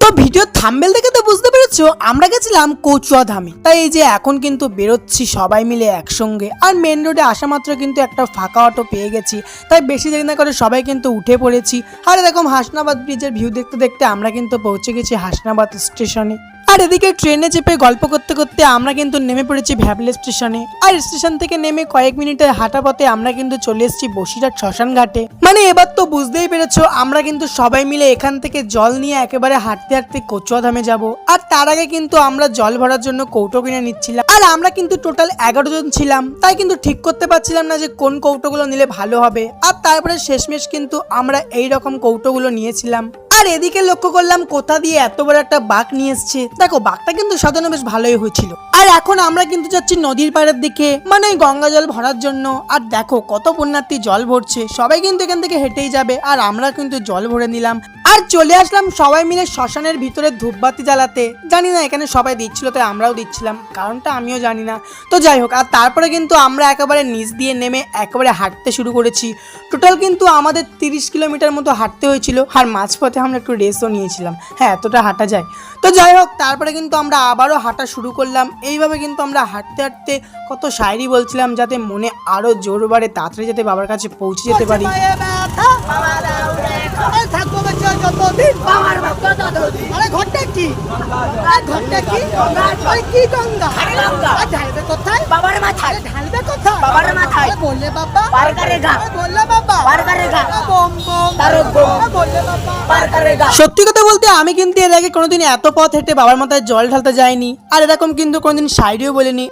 তো video thumbnail দেখে তো বুঝতে পেরেছ আমরা গেছিলাম কচুয়া ধামে তাই এই যে এখন কিন্তু বেরোচ্ছি সবাই মিলে একসঙ্গে। আর মেন রোডে আসা মাত্র কিন্তু একটা ফাঁকা অটো পেয়ে গেছি। তাই বেশি দেরি না করে সবাই কিন্তু উঠে পড়েছি। আর এরকম হাসনাবাদ ব্রিজের ভিউ দেখতে দেখতে আমরা কিন্তু পৌঁছে গেছি হাসনাবাদ স্টেশনে আর এদিকে ট্রেনে চেপে গল্প করতে করতে আমরা কিন্তু নেমে পড়েছি ভ্যাবলে স্টেশনে। আর স্টেশন থেকে নেমে কয়েক মিনিটের হাঁটা পথে আমরা কিন্তু চলে এসেছি বসিরহাট শ্মশান ঘাটে। মানে এবার তো বুঝতেই পেরেছ, আমরা কিন্তু সবাই মিলে এখান থেকে জল নিয়ে একেবারে হাঁটতে হাঁটতে কচুয়া ধামে যাব। আর তার আগে কিন্তু আমরা জল ভরার জন্য কৌটো কিনে নিচ্ছিলাম। আর আমরা কিন্তু টোটাল এগারো জন ছিলাম। তাই কিন্তু ঠিক করতে পারছিলাম না যে কোন কৌটোগুলো নিলে ভালো হবে। আর তারপরে শেষমেশ কিন্তু আমরা এই রকম কৌটোগুলো নিয়েছিলাম। আর এদিকে লক্ষ্য করলাম কোথা দিয়ে এত বড় একটা বাঘ নিয়ে এসছে। দেখো বাঘটা কিন্তু সাজানো বেশ ভালোই হয়েছিল। আর এখন আমরা কিন্তু যাচ্ছি নদীর পাড়ের দিকে মানে গঙ্গা জল ভরার জন্য। আর দেখো, কত পুণ্যার্থী জল ভরছে। সবাই কিন্তু এখান থেকে হেঁটেই যাবে, আর আমরা কিন্তু জল ভরে নিলাম। আর চলে আসলাম সবাই মিলে শ্মশানের ভিতরে ধূপবাতি জ্বালাতে। জানি না, এখানে সবাই দিচ্ছিল, তাই আমরাও দিচ্ছিলাম। কারণটা আমিও জানি না। তো যাই হোক, আর তারপরে কিন্তু আমরা একেবারে নিচ দিয়ে নেমে একেবারে হাঁটতে শুরু করেছি। টোটাল কিন্তু আমাদের তিরিশ কিলোমিটার মতো হাঁটতে হয়েছিল, আর মাঝপথে আমরা একটু রেস্টও নিয়েছিলাম। হ্যাঁ এতটা হাঁটা যায়। তো যাই হোক, তারপরে কিন্তু আমরা আবারও হাঁটা শুরু করলাম। এইভাবে কিন্তু আমরা হাঁটতে হাঁটতে কত শায়রি বলছিলাম যাতে মনে আরও জোর বাড়ে তাড়াতাড়ি যাতে বাবার কাছে পৌঁছে যেতে পারি। যতদিন বাবার কি? ঘরটা কি? আরে কি গঙ্গা? ঢালবে কোথায়? বাবার মাথায়। ঢালবে কোথায়? বাবার মাথায়। বললে বাবা। পার করেগা। বললে বাবা। পার করেগা। বম বম। বললে বাবা। পার করেগা সত্যি কথা বলতে আমি কিন্তু এর আগে কোনোদিন এত পথ হেঁটে বাবার মাথায় জল ঢালতে যাইনি। আর এরকম কিন্তু কোনোদিন সাইডেও বলিনি।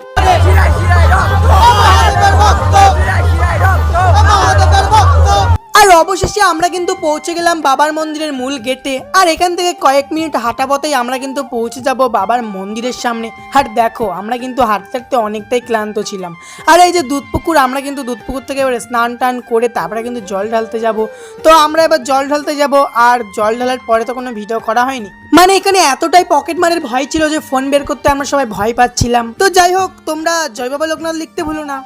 অবশেষে আমরা কিন্তু পৌঁছে গেলাম বাবার মন্দিরের মূল গেটে। আর এখান থেকে কয়েক মিনিট হাঁটা পথেই আমরা কিন্তু পৌঁছে যাব বাবার মন্দিরের সামনে। আর দেখো, আমরা কিন্তু হাঁটতে হাঁটতে অনেকটাই ক্লান্ত ছিলাম। আর এই যে দুধপুকুর, আমরা কিন্তু দুধপুকুর থেকে এবার স্নান টান করে তারপরে কিন্তু জল ঢালতে যাব। তো আমরা এবার জল ঢালতে যাব, আর জল ঢালার পরে তো কোনো ভিডিও করা হয়নি। মানে এখানে এতটাই পকেট মারের ভয় ছিল যে ফোন বের করতে আমরা সবাই ভয় পাচ্ছিলাম। তো যাই হোক, তোমরা জয় বাবা লোকনাথ লিখতে ভুলো না।